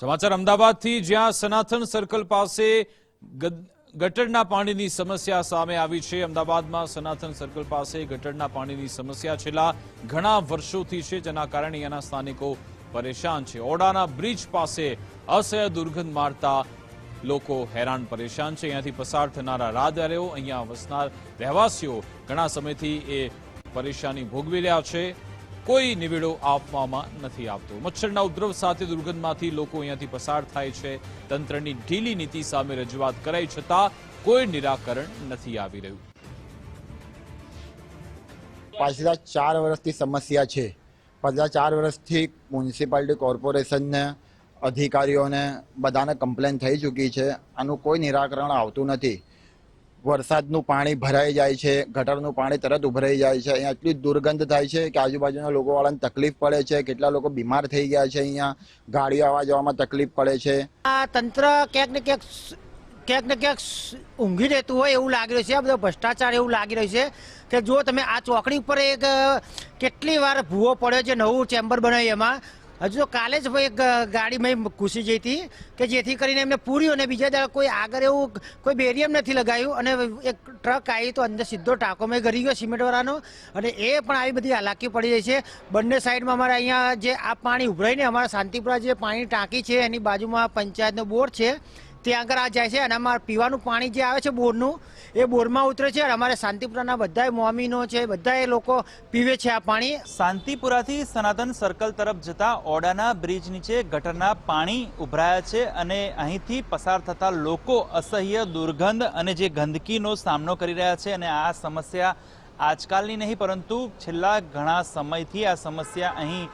સમાચાર અમદાવાદથી જ્યાં સનાતન સર્કલ પાસે ગટરના પાણીની સમસ્યા સામે આવી છે. અમદાવાદમાં સનાતન સર્કલ પાસે ગટરના પાણીની સમસ્યા છેલ્લા ઘણા વર્ષોથી છે, જેના કારણે અહીંયાના સ્થાનિકો પરેશાન છે. ઓડાના બ્રિજ પાસે અસહ્ય દુર્ગંધ મારતા લોકો હેરાન પરેશાન છે. અહીંયાથી પસાર થનારા રાહદારીઓ અહીંયા વસનાર રહેવાસીઓ ઘણા સમયથી એ પરેશાની ભોગવી રહ્યા છે. કોઈ નિવેડો આપવામાં નથી આવતો. મચ્છરના ઉપદ્રવ સાથે દુર્ગંધમાંથી લોકો અહીંયાથી પસાર થાય છે. તંત્રની ઢીલી નીતિ સામે રજૂઆત કરાઈ છતાં કોઈ નિરાકરણ નથી આવી રહ્યું. પાછલા ચાર વર્ષથી સમસ્યા છે. પાછલા ચાર વર્ષથી મ્યુનિસિપાલિટી કોર્પોરેશનને, અધિકારીઓને બધાને કમ્પ્લેન થઈ ચૂકી છે. આનું કોઈ નિરાકરણ આવતું નથી. વરસાદનું પાણી ભરાઈ જાય છે, ગટરનું પાણી તરત ઉભરાઈ જાય છે, અહીંયા એટલી દુર્ગંધ થાય છે કે આજુબાજુના લોકોવાળાને તકલીફ પડે છે, કેટલા લોકો બીમાર થઈ ગયા છે અહીંયા, ગાડીઓ આવવા જવામાં તકલીફ પડે છે. આ તંત્ર ક્યાંક ને ક્યાંક ક્યાંક ને ક્યાંક ઊંઘી રહેતું હોય એવું લાગી રહ્યું છે, આ બધો ભ્રષ્ટાચાર એવું લાગી રહ્યું છે કે જો તમે આ ચોકડી ઉપર એક, કેટલી વાર ભૂવો પડ્યો છે, નવું ચેમ્બર બનાવ્યું એમાં હજુ તો કાલે જ એક ગાડી ગાડીમાં ઘૂસી જઈ હતી કે જેથી કરીને એમને પૂર્યું અને બીજા દાડે કોઈ આગળ એવું કોઈ બેરિયમ નથી લગાવ્યું અને એક ટ્રક આવી તો અંદર સીધો ટાંકોમાં ગરી ગયો સિમેન્ટવાળાનો અને એ પણ આવી બધી હાલાકી પડી રહી છે. બંને સાઈડમાં અમારા અહીંયા જે આ પાણી ઉભરાઈને અમારા શાંતિપુરા જે પાણી ટાંકી છે એની બાજુમાં પંચાયતનો બોર છે. ત્યાં આગળ આ જાય છે અને અમારે પીવાનું પાણી જે આવે છે બોરનું, એ બોરમાં ઉતરે છે અને અમારે શાંતિપુરાના બધાય મોમીનો છે, બધાય લોકો પીવે છે આ પાણી. શાંતિપુરાથી સનાતન સર્કલ તરફ જતા ઓડાના બ્રિજ નીચે ગટરના પાણી ઉભરાયા છે અને અહીંથી પસાર થતા લોકો અસહ્ય દુર્ગંધ અને જે ગંદકીનો સામનો કરી રહ્યા છે અને આ સમસ્યા આજકાલની નહીં, પરંતુ છેલ્લા ઘણા સમયથી આ સમસ્યા અહીં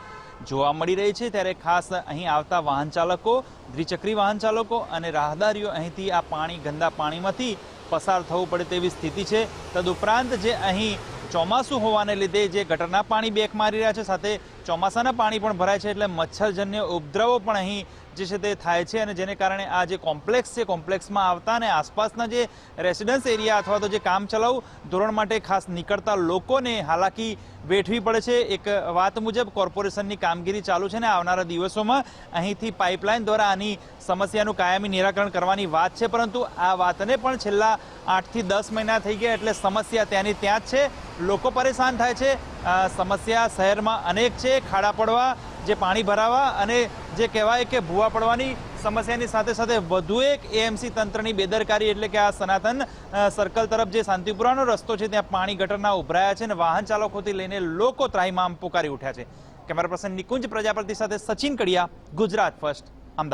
જોવા મળી રહી છે ત્યારે ખાસ અહીં આવતા વાહન ચાલકો, દ્વિચક્રી વાહન ચાલકો અને રાહદારીઓ અહીંથી આ પાણી, ગંદા પાણીમાંથી પસાર થવું પડે તેવી સ્થિતિ છે. તદુપરાંત જે અહીં ચોમાસું હોવાને લીધે જે ગટરના પાણી બેક મારી રહ્યા છે, સાથે ચોમાસાના પાણી પણ ભરાય છે, એટલે મચ્છરજન્ય ઉપદ્રવો પણ અહીં જે છે તે થાય છે અને જેને કારણે આ જે કોમ્પ્લેક્સ છે, કોમ્પ્લેક્સમાં આવતા અને આસપાસના જે રેસિડન્સ એરિયા અથવા તો જે કામચલાઉ ધોરણ માટે ખાસ નીકળતા લોકોને હાલાકી વેઠવી પડે છે. એક વાત મુજબ, કોર્પોરેશનની કામગીરી ચાલુ છે ને આવનારા દિવસોમાં અહીંથી પાઇપલાઇન દ્વારા આની સમસ્યાનું કાયમી નિરાકરણ કરવાની વાત છે. પરંતુ આ વાતને પણ છેલ્લા આઠથી દસ મહિના થઈ ગયા એટલે સમસ્યા ત્યાંની ત્યાં જ છે. લોકો પરેશાન થાય છે. સમસ્યા શહેરમાં અનેક છે. ખાડા પડવા, જે પાણી ભરાવા અને જે કહેવાય કે ભૂવા પડવાની સમસ્યાની સાથે સાથે વધુ એક એએમસી તંત્રની બેદરકારી એટલે કે આ સનાતન સર્કલ તરફ જે શાંતિપુરાનો રસ્તો છે ત્યાં પાણી ગટરના ઉભરાયા છે અને વાહન ચાલકોથી લઈને લોકો ત્રાહીમામ પુકારી ઉઠ્યા છે. કેમેરા પર્સન નિકુંજ પ્રજાપતિ સાથે સચિન કડિયા, ગુજરાત ફર્સ્ટ, અમદાવાદ.